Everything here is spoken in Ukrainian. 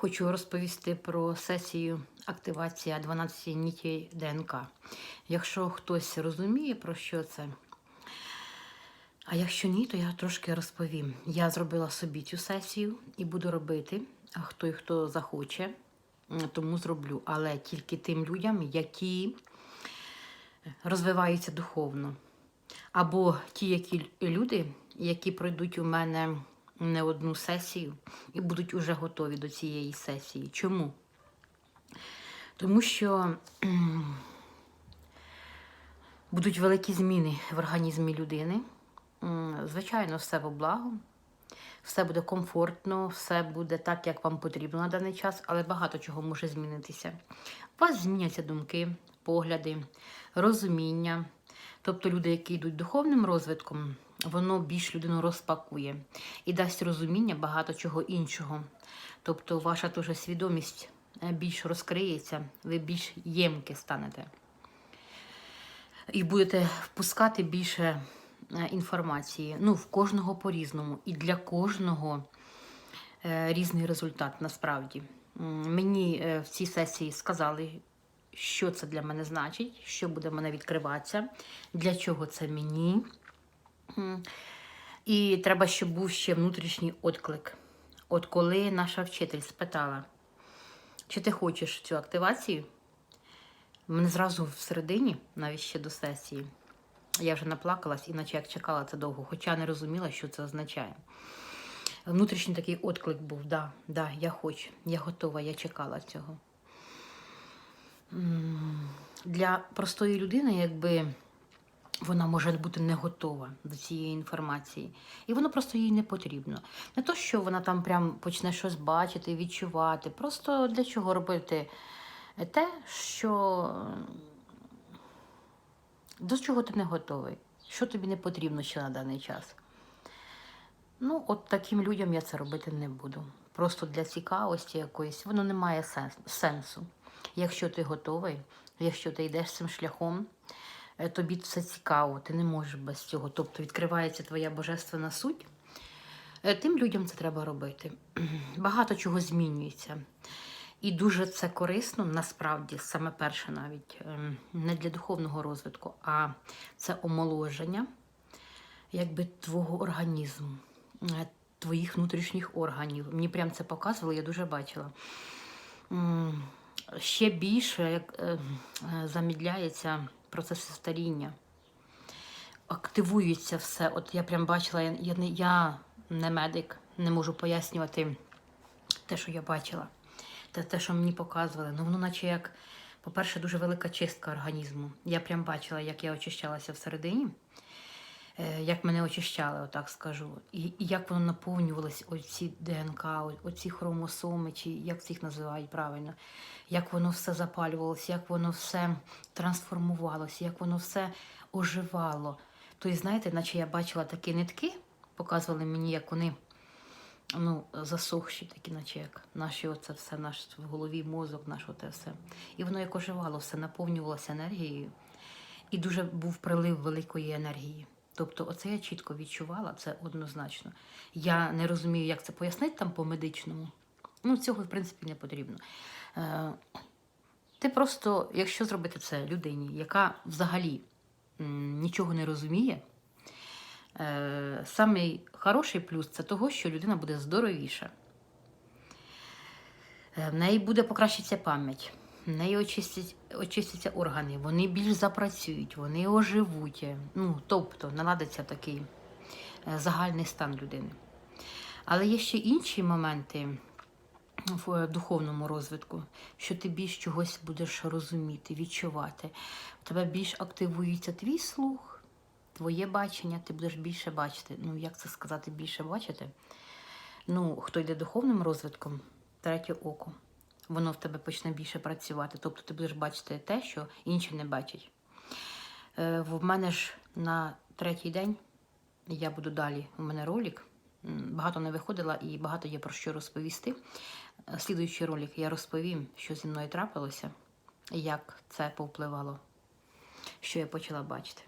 Хочу розповісти про сесію активація 12 нітей ДНК. Якщо хтось розуміє, про що це, а якщо ні, то я трошки розповім. Я зробила собі цю сесію і буду робити, а хто і хто захоче, тому зроблю. Але тільки тим людям, які розвиваються духовно. Або ті, які люди, які пройдуть у мене не одну сесію і будуть уже готові до цієї сесії. Чому? Тому що будуть великі зміни в організмі людини. Звичайно, все во благо, все буде комфортно, все буде так, як вам потрібно на даний час, але багато чого може змінитися. У вас зміняться думки, погляди, розуміння. Тобто люди, які йдуть духовним розвитком, воно більш людину розпакує і дасть розуміння багато чого іншого. Тобто ваша теж свідомість е, більш розкриється, ви більш ємки станете. І будете впускати більше е, інформації. Ну, в кожного по-різному. І для кожного е, різний результат насправді. Мені в цій сесії сказали, що це для мене значить, що буде в мене відкриватися, для чого це мені. І треба, щоб був ще внутрішній отклик. От коли наша вчитель спитала, чи ти хочеш цю активацію, мене зразу всередині, навіть ще до сесії, я вже наплакалась, іначе як чекала це довго, хоча не розуміла, що це означає. Внутрішній такий отклик був: да, да, я хочу, я готова, я чекала цього. Для простої людини, якби вона може бути не готова до цієї інформації, і воно просто їй не потрібно. Не то, що вона там прям почне щось бачити, відчувати. Просто для чого робити те, що до чого ти не готовий, що тобі не потрібно ще на даний час. Ну, от таким людям я це робити не буду. Просто для цікавості якоїсь, воно не має сенсу. Якщо ти готовий, якщо ти йдеш цим шляхом, тобі це цікаво, ти не можеш без цього. Тобто відкривається твоя божественна суть. Е, Тим людям це треба робити. Багато чого змінюється. І дуже це корисно, насправді, саме перше навіть ем, не для духовного розвитку, а це омоложення якби твого організму, е, твоїх внутрішніх органів. Мені прям це показували, я дуже бачила. Ще більше як, е, е, замідляється процес старіння. Активується все. От я прям бачила, я, я, я не медик, не можу пояснювати те, що я бачила, те, те, що мені показували. Ну, воно наче як, по-перше, дуже велика чистка організму. Я прям бачила, як я очищалася всередині, як мене очищали, отак скажу. І, і як воно наповнювалось, оці ДНК, оці хромосоми, чи як їх називають правильно, як воно все запалювалося, як воно все трансформувалося, як воно все оживало. Тобто, знаєте, наче я бачила такі нитки, показували мені, як вони ну, засохші, такі, наче як наші оце все, наш в голові мозок, наш оте все. І воно як оживало, все наповнювалося енергією. І дуже був прилив великої енергії. Тобто, оце я чітко відчувала, це однозначно. Я не розумію, як це пояснити там по медичному. Ну, цього, в принципі, не потрібно. Е, ти просто, якщо зробити це людині, яка взагалі нічого не розуміє, е, самий хороший плюс це того, що людина буде здоровіша. Е, В неї буде покращитися пам'ять, в неї очистять, очистяться органи, вони більш запрацюють, вони оживуть. Ну, тобто наладиться такий е, загальний стан людини. Але є ще інші моменти в е, духовному розвитку, що ти більш чогось будеш розуміти, відчувати. У тебе більш активується твій слух, твоє бачення, ти будеш більше бачити. Ну, як це сказати, більше бачити? Ну, хто йде духовним розвитком, третє око, воно в тебе почне більше працювати. Тобто ти будеш бачити те, що інші не бачать. Е, в мене ж на третій день я буду далі. У мене ролик. Багато не виходила і багато є про що розповісти. Е, Слідуючий ролик я розповім, що зі мною трапилося, як це повпливало, що я почала бачити.